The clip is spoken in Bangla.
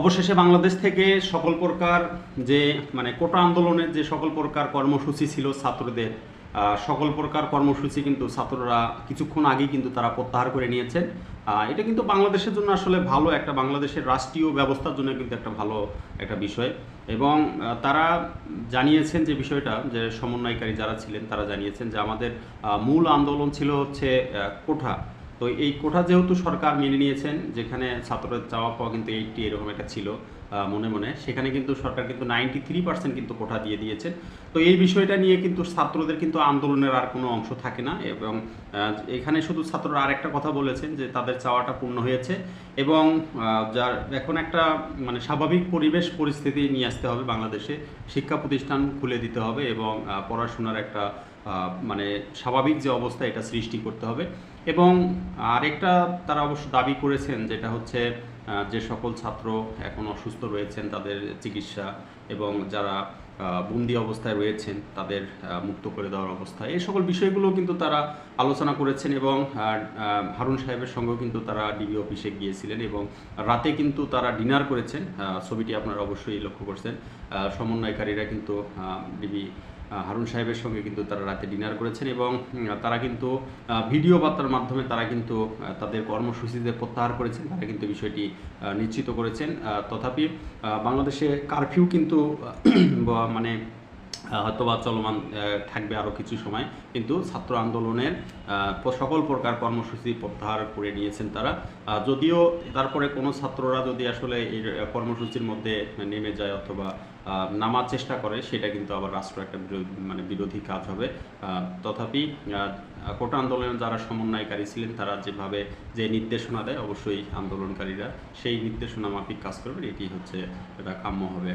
অবশেষে বাংলাদেশ থেকে সকল প্রকার যে মানে কোটা আন্দোলনের যে সকল প্রকার কর্মসূচি ছিল ছাত্রদের সকল প্রকার কর্মসূচি কিন্তু ছাত্ররা কিছুক্ষণ আগেই কিন্তু তারা প্রত্যাহার করে নিয়েছেন। এটা কিন্তু বাংলাদেশের জন্য আসলে ভালো, একটা বাংলাদেশের রাষ্ট্রীয় ব্যবস্থার জন্য কিন্তু একটা ভালো একটা বিষয়। এবং তারা জানিয়েছেন যে বিষয়টা, যে সমন্বয়কারী যারা ছিলেন তারা জানিয়েছেন যে আমাদের মূল আন্দোলন ছিল হচ্ছে কোঠা। তো এই কোঠা যেহেতু সরকার মেনে নিয়েছেন, যেখানে ছাত্রদের চাওয়া পাওয়া কিন্তু এইটটি এরকম একটা ছিল মনে মনে, সেখানে কিন্তু সরকার কিন্তু নাইনটি থ্রি পার্সেন্ট কিন্তু কোঠা দিয়ে দিয়েছেন। তো এই বিষয়টা নিয়ে কিন্তু ছাত্রদের কিন্তু আন্দোলনের আর কোনো অংশ থাকে না এবং এখানে শুধু ছাত্ররা আরেকটা কথা বলেছেন যে তাদের চাওয়াটা পূর্ণ হয়েছে এবং যার এখন একটা মানে স্বাভাবিক পরিবেশ পরিস্থিতি নিয়ে আসতে হবে বাংলাদেশে। শিক্ষা প্রতিষ্ঠান খুলে দিতে হবে এবং পড়াশোনার একটা মানে স্বাভাবিক যে অবস্থা এটা সৃষ্টি করতে হবে। এবং আরেকটা তারা অবশ্য দাবি করেছেন যেটা হচ্ছে যে সকল ছাত্র এখন অসুস্থ রয়েছেন তাদের চিকিৎসা এবং যারা বন্দি অবস্থায় রয়েছেন তাদের মুক্ত করে দেওয়ার অবস্থা। এই সকল বিষয়গুলো কিন্তু তারা আলোচনা করেছেন এবং হারুন সাহেবের সঙ্গেও কিন্তু তারা ডিবি অফিসে গিয়েছিলেন এবং রাতে কিন্তু তারা ডিনার করেছেন। ছবিটি আপনারা অবশ্যই লক্ষ্য করছেন। সমন্বয়কারীরা কিন্তু ডিবি হারুন সাহেবের সঙ্গে কিন্তু তারা রাতে ডিনার করেছেন এবং তারা কিন্তু ভিডিও বার্তার মাধ্যমে তারা কিন্তু তাদের কর্মসূচিতে প্রত্যাহার করেছেন, তারা কিন্তু বিষয়টি নিশ্চিত করেছেন। তথাপি বাংলাদেশে কারফিউ কিন্তু মানে আহ, হয়তোবা চলমান থাকবে আরও কিছু সময়। কিন্তু ছাত্র আন্দোলনের সকল প্রকার কর্মসূচি প্রত্যাহার করে নিয়েছেন তারা। যদিও তারপরে কোনো ছাত্ররা যদি আসলে এই কর্মসূচির মধ্যে নেমে যায় অথবা নামার চেষ্টা করে সেটা কিন্তু আবার রাষ্ট্র একটা মানে বিরোধী কাজ হবে। তথাপি কোটা আন্দোলনের যারা সমন্বয়কারী ছিলেন তারা যেভাবে যে নির্দেশনা দেয় অবশ্যই আন্দোলনকারীরা সেই নির্দেশনা মাফিক কাজ করবেন। এটি হচ্ছে এটা কাম্য হবে।